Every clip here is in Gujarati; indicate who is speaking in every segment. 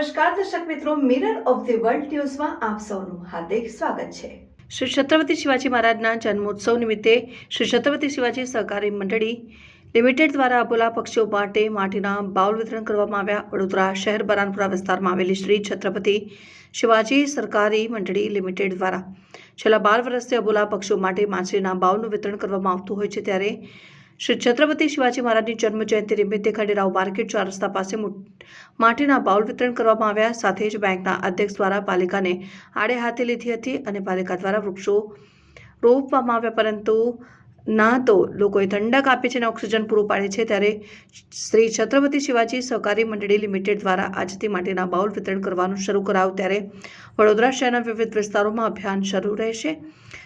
Speaker 1: નમસ્કાર દર્શક મિત્રો મિરર ઓફ ધી વર્લ્ડ ન્યૂઝમાં આપ સૌનું હાર્દિક સ્વાગત છે. શ્રી છત્રપતિ શિવાજી મહારાજના જન્મોત્સવ નિમિત્તે શ્રી છત્રપતિ શિવાજી સહકારી મંડળી લિમિટેડ દ્વારા અબોલા પક્ષીઓ માટે માટીના બાઉલ વિતરણ કરવામાં આવ્યા. વડોદરા શહેર બરાનપુરા વિસ્તારમાં આવેલી શ્રી છત્રપતિ શિવાજી સરકારી મંડળી લિમિટેડ દ્વારા છેલ્લા બાર વર્ષથી અબોલા પક્ષીઓ માટે માછલીના બાઉલનું વિતરણ કરવામાં આવતું હોય છે, ત્યારે શ્રી છત્રપતિ શિવાજી મહારાજની જન્મ જયંતિ નિમિત્તે ખંડેરાવ માર્કેટ ચાર પાસે માટીના બાઉલ વિતરણ કરવામાં આવ્યા. સાથે જ બેંકના અધ્યક્ષ દ્વારા પાલિકાને આડે હાથે લીધી હતી અને પાલિકા દ્વારા વૃક્ષો રોપવામાં આવ્યા. પરંતુ ના તો લોકોએ ઠંડક આપે છે અને ઓક્સિજન પૂરું પાડે છે ત્યારે શ્રી છત્રપતિ શિવાજી સહકારી મંડળી લિમિટેડ દ્વારા આજથી માટેના બાઉલ વિતરણ કરવાનું શરૂ કરાવ ત્યારે વડોદરા શહેરના વિવિધ વિસ્તારોમાં અભિયાન શરૂ રહેશે.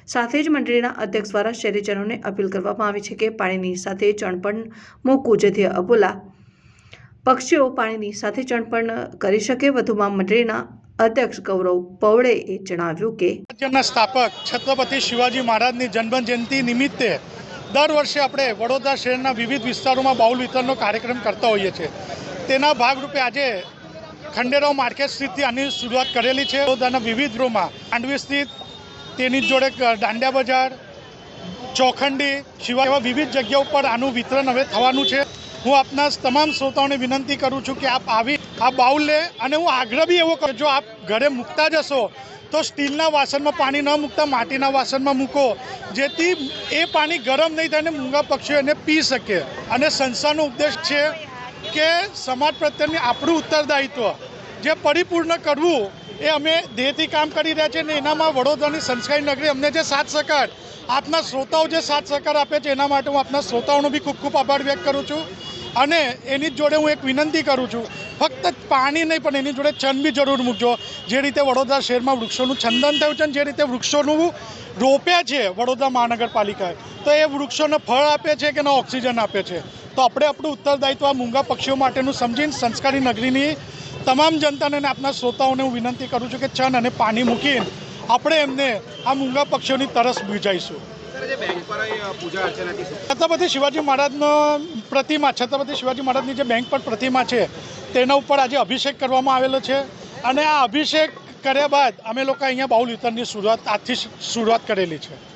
Speaker 1: સાથે જ મંડળીના અધ્યક્ષ દ્વારા શહેરીજનોને અપીલ કરવામાં આવી છે કે પાણીની સાથે ચણપણ મૂકવું, જેથી અબોલા પક્ષીઓ પાણીની સાથે ચણપણ કરી શકે. વધુમાં મંડળીના અધ્યક્ષ ગૌરવ પવળેએ જણાવ્યું કે
Speaker 2: રાજ્યના સ્થાપક છત્રપતિ શિવાજી મહારાજની જન્મ જયંતિ નિમિત્તે દર વર્ષે આપણે વડોદરા શહેરના વિવિધ વિસ્તારોમાં બાઉલ વિતરણનો કાર્યક્રમ કરતા હોઈએ છીએ. તેના ભાગરૂપે આજે ખંડેરાવ માર્કેટ સ્થિતથી આની શરૂઆત કરેલી છે. વડોદરાના વિવિધ રૂમમાં માંડવી સ્થિત, તેની જોડે દાંડિયા બજાર, ચોખંડી સિવાય એવા વિવિધ જગ્યાઓ ઉપર આનું વિતરણ હવે થવાનું છે. હું આપના તમામ શ્રોતાઓને વિનંતી કરું છું કે આપ આવી આ બાઉલ લે અને હું આગ્રહ બી એવો કરું જો આપ ઘરે મૂકતા જશો તો સ્ટીલના વાસણમાં પાણી ન મૂકતા, માટીના વાસણમાં મૂકો, જેથી એ પાણી ગરમ નહીં થાય અને મૂંગા પક્ષીઓ એને પી શકે. અને સંસ્થાનો ઉપદેશ છે કે સમાજ પ્રત્યેની આપણું ઉત્તરદાયિત્વ, જે પરિપૂર્ણ કરવું, એ અમે દેહથી કામ કરી રહ્યા છીએ અને એનામાં વડોદરાની સંસ્કારી નગરી અમને જે સાથ સહકાર, આપના શ્રોતાઓ જે સાથ સહકાર આપે છે, એના માટે હું આપના શ્રોતાઓનો બી ખૂબ ખૂબ આભાર વ્યક્ત કરું છું. અને એની જોડે હું એક વિનંતી કરું છું, ફક્ત પાણી નહીં, પણ એની જોડે છંદ બી જરૂર મૂકજો. જે રીતે વડોદરા શહેરમાં વૃક્ષોનું છંદન થયું છે જે રીતે વૃક્ષોનું રોપ્યા છે વડોદરા મહાનગરપાલિકાએ, તો એ વૃક્ષોને ફળ આપે છે કે ન ઓક્સિજન આપે છે? તો આપણે આપણું ઉત્તરદાયિત્વ આ મૂંગા પક્ષીઓ માટેનું સમજીને સંસ્કારી નગરીની તમામ જનતાને અને આપના શ્રોતાઓને હું વિનંતી કરું છું કે છન અને પાણી મૂકીને આપણે એમને આ મૂંગા પક્ષીઓની તરસ બુજાઈશું. છત્રપતિ શિવાજી મહારાજનો પ્રતિમા, છત્રપતિ શિવાજી મહારાજની જે બેંક પર પ્રતિમા છે, તેના ઉપર આજે અભિષેક કરવામાં આવેલો છે. અને આ અભિષેક કર્યા બાદ અમે લોકો અહીંયા બાઉલ વિતરણની શરૂઆત, આજથી શરૂઆત કરેલી છે.